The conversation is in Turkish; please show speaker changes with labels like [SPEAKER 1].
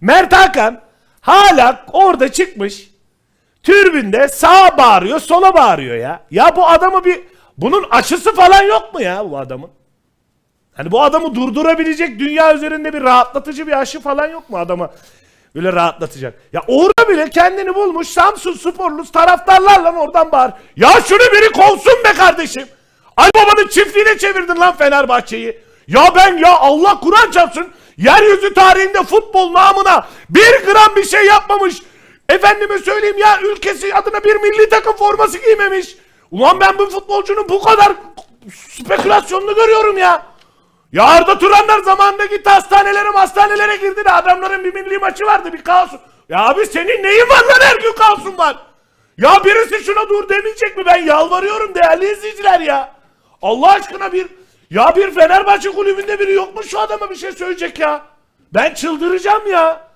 [SPEAKER 1] Mert Hakan hala orada çıkmış. Türbünde sağa bağırıyor, sola bağırıyor ya. Ya bu adamı bir bunun açısı falan yok mu ya bu adamın? Hani bu adamı durdurabilecek dünya üzerinde bir rahatlatıcı bir aşı falan yok mu adamı böyle rahatlatacak? Ya orada bile kendini bulmuş Samsun sporlu taraftarlarla oradan bağır. Ya şunu biri kovsun be kardeşim. Ay babanın çiftliğine çevirdin lan Fenerbahçe'yi. Ya ben ya Allah Kur'an çarpsın yeryüzü tarihinde futbol namına bir gram bir şey yapmamış. Efendime söyleyeyim ya ülkesi adına bir milli takım forması giymemiş. Ulan ben bu futbolcunun bu kadar spekülasyonunu görüyorum ya. Ya Arda Turanlar zamanında gitti hastanelere hastanelere girdi de adamların bir milli maçı vardı bir kaos. Ya abi senin neyin var lan her gün kaosun var? Ya birisi şuna dur demeyecek mi? Ben yalvarıyorum değerli izleyiciler ya. Allah aşkına bir ya bir Fenerbahçe kulübünde biri yok mu şu adama bir şey söyleyecek ya? Ben çıldıracağım ya.